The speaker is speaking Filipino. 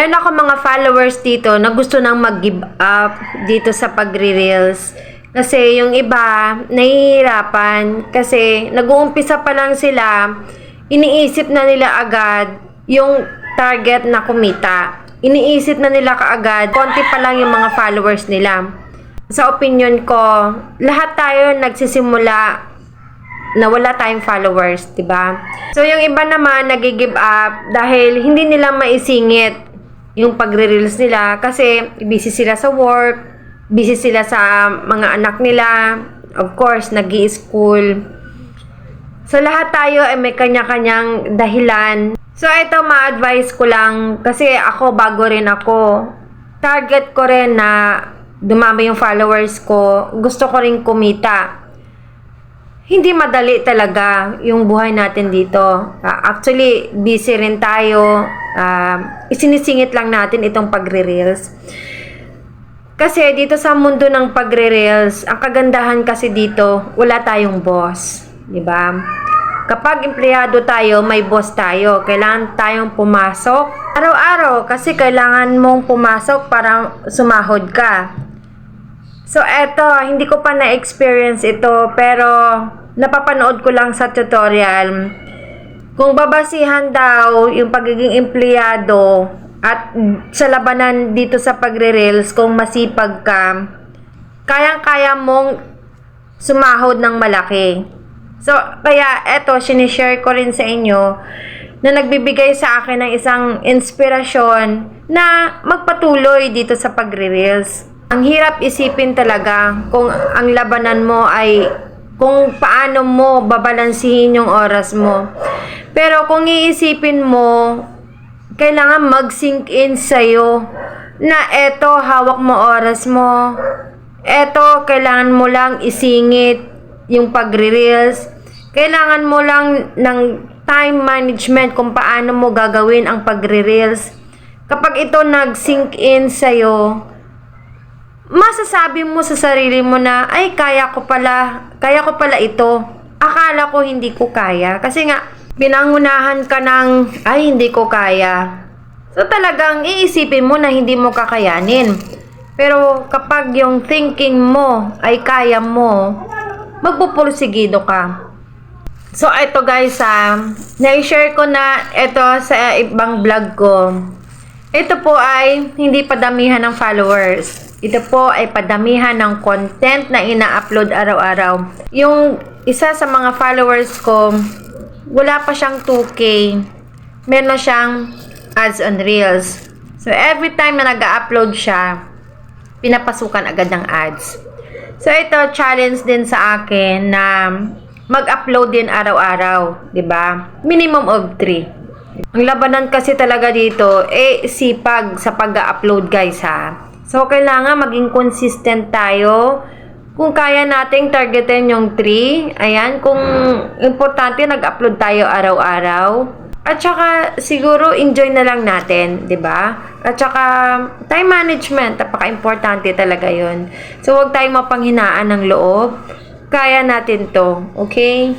meron ako mga followers dito na gusto nang mag-give up dito sa pagre-reels. Kasi yung iba, nahihirapan. Kasi nag-uumpisa pa lang sila, iniisip na nila agad yung target na kumita. Iniisip na nila kaagad, konti pa lang yung mga followers nila. Sa opinion ko, lahat tayo nagsisimula na wala tayong followers, 'di ba? So yung iba naman nagi-give up dahil hindi nila maisingit yung pagre-reels nila kasi busy sila sa work, busy sila sa mga anak nila, of course, nag school So lahat tayo ay may kanya-kanyang dahilan. So ito ma-advise ko lang kasi ako bago rin ako. Target ko rin na dumami yung followers ko. Gusto ko rin kumita hindi madali talaga yung buhay natin dito. Ah, actually, busy rin tayo. Ah, isinisingit lang natin itong pagre-reels. Kasi dito sa mundo ng pagre-reels, ang kagandahan kasi dito, wala tayong boss. 'di ba? Kapag empleyado tayo, may boss tayo. Kailangan tayong pumasok araw-araw kasi kailangan mong pumasok para sumahod ka. So, eto, hindi ko pa na-experience ito, pero napapanood ko lang sa tutorial. Kung babasihan daw yung pagiging empleyado at sa labanan dito sa pagre-reels, kung masipag ka, kayang-kaya mong sumahod ng malaki. So, kaya eto, sinishare ko rin sa inyo na nagbibigay sa akin ng isang inspirasyon na magpatuloy dito sa pagre-reels. Ang hirap isipin talaga kung ang labanan mo ay kung paano mo babalansihin yung oras mo. Pero kung iisipin mo, kailangan mag-sink in sa'yo na eto, hawak mo oras mo. Eto, kailangan mo lang isingit yung pagre-reels. Kailangan mo lang ng time management kung paano mo gagawin ang pagre-reels. Kapag ito nag-sink in sa'yo, masasabi mo sa sarili mo na, ay, kaya ko pala, kaya ko pala ito. Akala ko hindi ko kaya. Kasi nga, pinangunahan ka ng, ay, hindi ko kaya. So, talagang iisipin mo na hindi mo kakayanin. Pero, kapag yung thinking mo ay kaya mo, magpupursigido ka. So, ito guys, ah, na-share ko na ito sa ibang vlog ko. Ito po ay hindi padamihan ng followers. Ito po ay padamihan ng content na ina-upload araw-araw. Yung isa sa mga followers ko, wala pa siyang 2K. Meron na siyang ads on Reels. So, every time na nag-upload siya, pinapasukan agad ng ads. So, ito, challenge din sa akin na mag-upload din araw-araw, 'di ba? Minimum of 3. Ang labanan kasi talaga dito, eh, sipag sa pag-upload guys ha. So, kailangan maging consistent tayo. Kung kaya nating targetin yung 3, ayan, kung importante nag-upload tayo araw-araw. At saka, siguro, enjoy na lang natin, di ba? At saka, time management, napaka-importante talaga yon So, huwag tayong mapanghinaan ng loob. Kaya natin to, okay?